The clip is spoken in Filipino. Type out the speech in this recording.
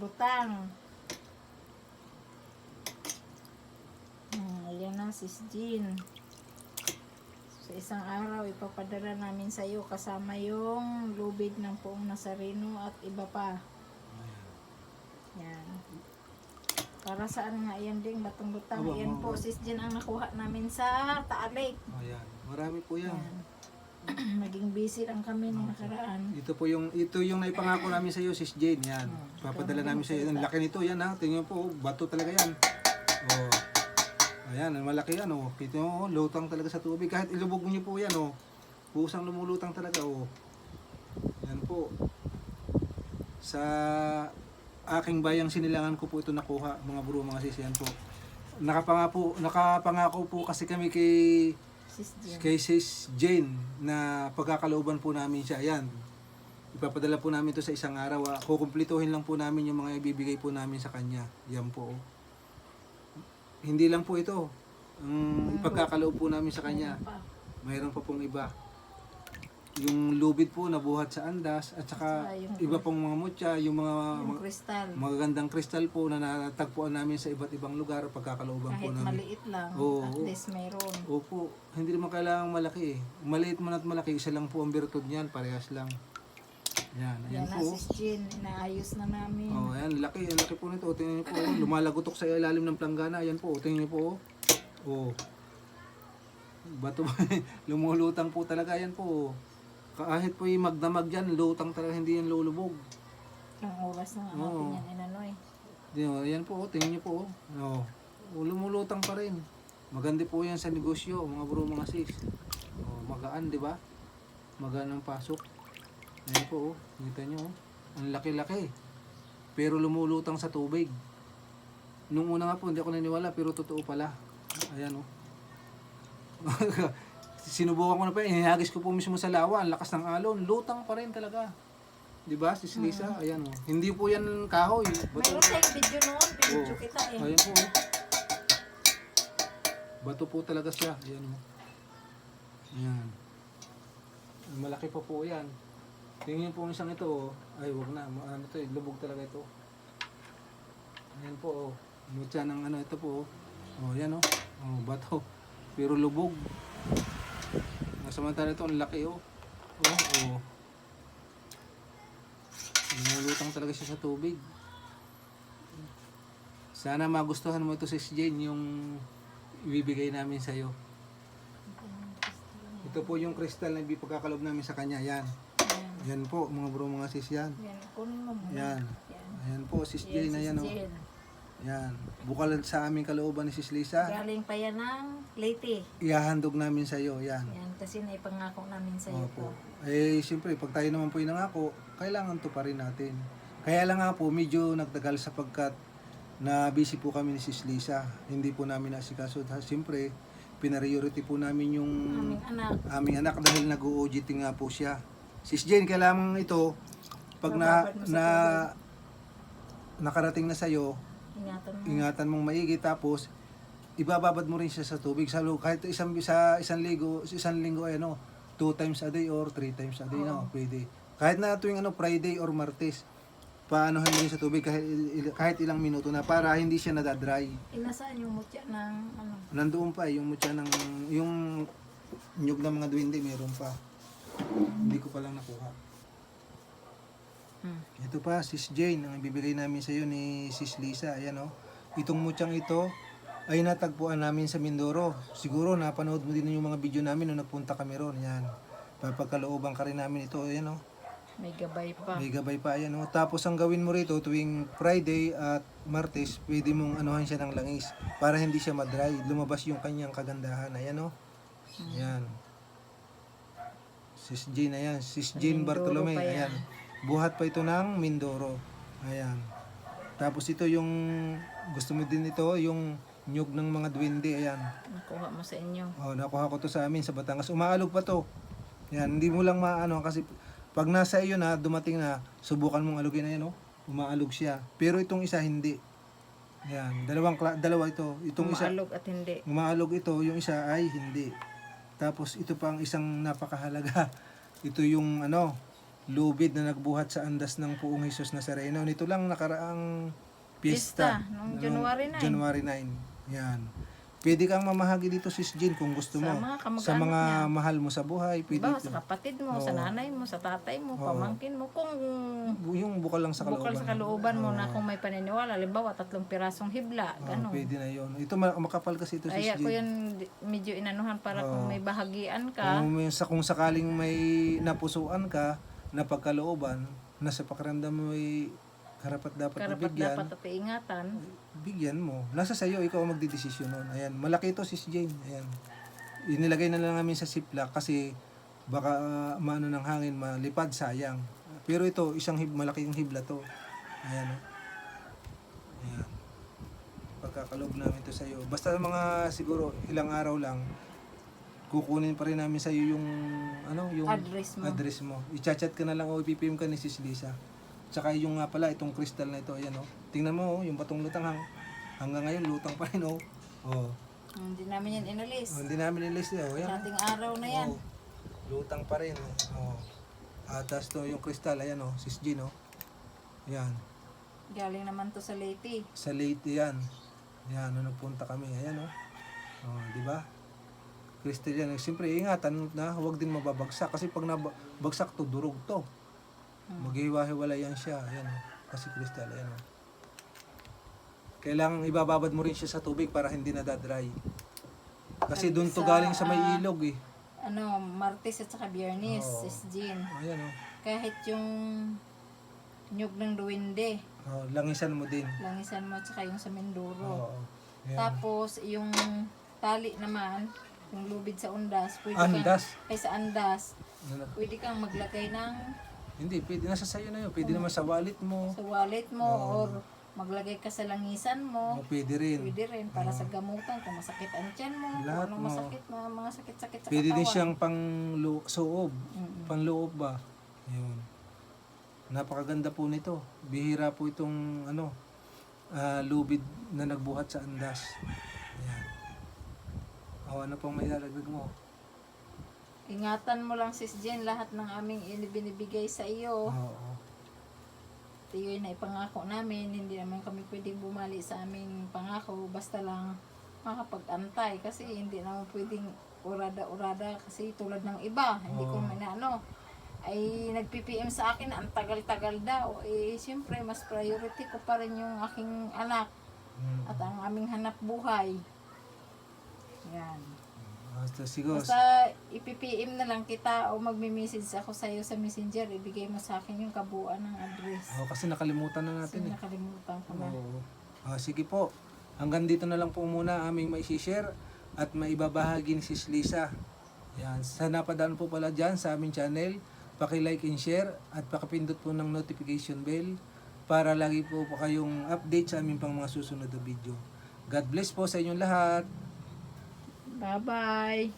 lutang. Hmm, ayan na, sis Jean. Sa isang araw, ipapadala namin sa iyo kasama yung lubid ng poong Nazareno at iba pa. Yan. Para saan nga yan ding batong lutang. Aba, Yan po, sis Jean ang nakuha namin sa Taal Lake. Ayan. Marami po yan. Yan. Naging busy lang kami nung nakaraan. Ito po yung ito yung naipangako namin sa iyo, Sis Jane. Yan. Papadala namin sa iyo. Ang laki nito, yan ha. Tingnan po, oh, bato talaga yan. Oh. Ayan, ang malaki yan oh. Kita mo, oh, lutang talaga sa tubig. Kahit ilubog niyo po yan oh. Pusang lumulutang talaga oh. Yan po. Sa aking bayang sinilangan ko po ito nakuha, mga bro, mga sis, yan po. Nakapangako, nakapangako po kasi kami kay Sis Jean. kay Sis Jane na pagkakalooban po namin siya. Ayan. Ipapadala po namin to sa isang araw. ah. Kukumplituhin lang po namin yung mga ibibigay po namin sa kanya. Yan po. Hindi lang po ito. Ang ipagkakaloob po namin sa kanya. Mayroon pa pong iba. Yung lubid po nabuhat sa andas at saka yung- iba pong mga mutya, yung mga Yung mga- kristal. magagandang kristal po na natagpuan namin sa iba't ibang lugar pagkakalooban po Kahit namin. maliit lang, Oo, at oo. least mayroon. Opo, hindi naman kailangan malaki eh. Maliit man at malaki, isa lang po ang bertud niyan, parehas lang. Yan, ayan Yan na, po. sis Jean. Inaayos na namin. Oh, ayan, laki, ang laki po nito. Tingnan niyo po, oh, lumalagotok sa ilalim ng planggana. Ayan po, tingnan niyo po. Oh. oh. Bato, lumulutang po talaga yan po. Kahit po yung magdamag dyan, lutang talaga, hindi yan lulubog. Ilang oras na nga Oo. natin yan inanoy. Yan, ayan po, oh, tingnan niyo po. Oh. Oh, lumulutang pa rin. Maganda po yan sa negosyo, mga bro, mga sis. Oh, magaan, di ba? Magaan ang pasok. Ayan po, oh. Kita nyo, oh. Ang laki-laki. Pero lumulutang sa tubig. Nung una nga po, hindi ako naniwala, pero totoo pala. Ayan, oh. Sinubukan ko na pa, inihagis ko po mismo sa lawa, ang lakas ng alon, lutang pa rin talaga. Di ba, sis Lisa? Ayan, oh. Hindi po yan kahoy. Bato- Mayroon tayong video noon, pinidyo Oo. kita eh. Ayan po. oh. Bato po talaga siya. Ayan o. Ayan. Malaki pa po yan. Tingnan po isang ito. oh. Ay, wag na. Ma- Ano to eh. Lubog talaga ito. Ayan po. Oh. Mutya ng ano ito po. Oh, oh yan oh. Oh, bato. Pero lubog. Nasamantala ito, ang laki oh. Oh, oh. Lumulutang talaga siya sa tubig. Sana magustuhan mo ito si Jane yung ibibigay namin sa iyo. Ito po yung crystal na ibipagkakalob namin sa kanya. Yan. Ayan. Yan po mga bro mga sis yan. Yan, kunin mo muna. Yan. Yan. Ayan po sis Yan, Jane. sis Ayan o. Jean. Yan. Bukal sa aming kalooban ni sis Lisa. Galing pa yan ng Leyte. Ihahandog namin sa iyo. Yan. Yan, kasi naipangako namin sa iyo to. Eh, siyempre, pag tayo naman po inangako, kailangan to pa rin natin. Kaya lang nga po, medyo nagtagal sapagkat na busy po kami ni Sis Lisa. Hindi po namin nasikaso. Siyempre, pinariority po namin yung Aming anak. aming anak dahil nag-OJT nga po siya. Sis Jane, kailangan ito, pag na, Bababad sa na nakarating na sa'yo, Ingatan mo. ingatan mong maigi tapos ibababad mo rin siya sa tubig. Sa loob kahit isang sa isang linggo sa isang linggo ay ano two times a day or three times a day no pwede. Kahit na tuwing ano Friday or Martes paanohan mo rin sa tubig kahit, kahit ilang minuto na para hindi siya nadadry. Inasaan yung mutya ng ano? nandoon pa eh, yung mutya ng yung nyug ng mga duwende meron pa. Hindi ko pa lang nakuha Hmm. Ito pa, Sis Jane, ang ibibigay namin sa iyo ni Sis Lisa. Ayan o. Itong mutyang ito ay natagpuan namin sa Mindoro. Siguro napanood mo din yung mga video namin nung nagpunta kami ron. Yan. Papagkalooban ka rin namin ito. Ayan o. May gabay pa. May gabay pa. Ayan o. Tapos ang gawin mo rito tuwing Friday at Martes, pwede mong anuhan siya ng langis para hindi siya madry. Lumabas yung kanyang kagandahan. Ayan o. Ayan. Sis Jane, ayan. Sis Jane Mindoro Bartolome. Ayan. Buhat pa ito ng Mindoro. Ayan. Tapos ito yung, gusto mo din ito, yung nyug ng mga duwende. Ayan. Nakuha mo sa inyo. Oh, nakuha ko to sa amin sa Batangas. Umaalog pa to. Yan, hindi mo lang maano kasi pag nasa iyo na dumating na subukan mong alugin na yan, oh. Umaalog siya. Pero itong isa hindi. Yan, dalawang kla- dalawa ito. Itong isa Umaalog at hindi. umaalog ito, yung isa ay hindi. Tapos ito pang isang napakahalaga. Ito yung ano, lubid na nagbuhat sa andas ng puong Jesus Nazareno. Nito lang nakaraang. Piyesta, noong Noong January 9. January 9. Yan. Pwede kang mamahagi dito sis Jean kung gusto Sa mo. mga kamag-anak sa mga niya. mahal mo sa buhay. Pwede Diba, sa kapatid mo, sa Oo. nanay mo, sa tatay mo, Oo. pamangkin mo, kung yung bukal lang sa kalooban. bukal sa kalooban mo na kung may paniniwala, halimbawa tatlong pirasong hibla, Oo, gano'n. pwede na yun. Ito ma- makapal kasi ito sis Kaya ko Jean. yun di- medyo inanuhan para kung may bahagian ka, Kung, may, sa, kung sakaling may napusuan ka na pagkalooban, na sa pakiramdam mo ay karapat dapat karapat ibigyan, dapat at iingatan. bigyan mo. Nasa sayo, ikaw ang magdidesisyon nun. Ayan, malaki ito sis Jane. Ayan. Inilagay na lang namin sa ziplock kasi baka uh, maano ng hangin, malipad, sayang. Pero ito, isang hib, malaking hibla to. Ayan. oh. Ayan. Pagkakaloob namin ito sa'yo. Basta mga siguro ilang araw lang, kukunin pa rin namin sa'yo yung ano yung Address mo. address mo. I-chat ka na lang o ipipim ka ni Sis Lisa. Tsaka yung nga pala, itong crystal na ito, ayan oh. Tingnan mo oh, yung batong lutang hang, hanggang ngayon lutang pa rin oh. Oh. Hindi namin yan inalis. oh hindi namin nilis oh. Ayan. Dating araw na yan. Oh. Lutang pa rin oh. oh. At tas to yung crystal, ayan oh, Sis Jean oh. Ayan. Galing naman to sa Leyte. Sa Leyte yan. Yan, nung nagpunta kami, ayan oh. Oh, di ba? Crystal yan. Siyempre, ingatan na huwag din mababagsak. Kasi pag nabagsak to, durog to. Maghiwa-hiwala yan siya. Ayan oh. Kasi crystal, ayan oh. Kailangang ibababad mo rin siya sa tubig para hindi nadadry. Kasi doon to galing sa may ilog eh. Ano, Martes at saka Biyernes, Oo. sis Jean. Ayan oh. Kahit yung nyug ng duwende, oh langisan mo din. langisan mo at saka yung sa Mindoro. Ayan. Tapos, yung tali naman, yung lubid sa undas, pwede Andas. kang, ay sa andas, Ano pwede kang maglagay ng Hindi, pwede nasa sayo na yun. Pwede naman sa wallet mo. sa wallet mo or maglagay ka sa langisan mo. O, pwede rin. Pwede rin para sa gamutan kung masakit ang tiyan mo, Lahat kung anong mo. masakit na mga sakit-sakit sa Pwede din katawan. siyang pang soob, Mm-mm. panloob ba? Yun. Napakaganda po nito. Bihira po itong ano, ah, lubid na nagbuhat sa andas. O, ano pong may lalagdag mo? Ingatan mo lang sis Jen lahat ng aming binibigay sa iyo. Oo. Ito yun na ipangako namin. Hindi naman kami pwedeng bumali sa aming pangako. Basta lang makapag-antay. Kasi hindi naman pwedeng urada-urada. Kasi tulad ng iba. Hindi ko man ano ay nag-PPM sa akin ang tagal-tagal daw. Eh, siyempre, mas priority ko pa rin yung aking anak Mm. at ang aming hanap buhay. Yan. Basta siguro, Basta ipipm na lang kita o magme-message ako sa iyo sa messenger, ibigay mo sa akin yung kabuuan ng address. oh, kasi nakalimutan na Kasi natin eh. nakalimutan ko na. Oo. Ah, sige po. Hanggang dito na lang po muna aming may share at maibabahagi ni Sis Lisa. Yan. Sa napadaan po pala dyan sa aming channel, paki-like and share at pakipindot po ng notification bell para lagi po po kayong update sa aming pang mga susunod na video. God bless po sa inyong lahat. Bye-bye!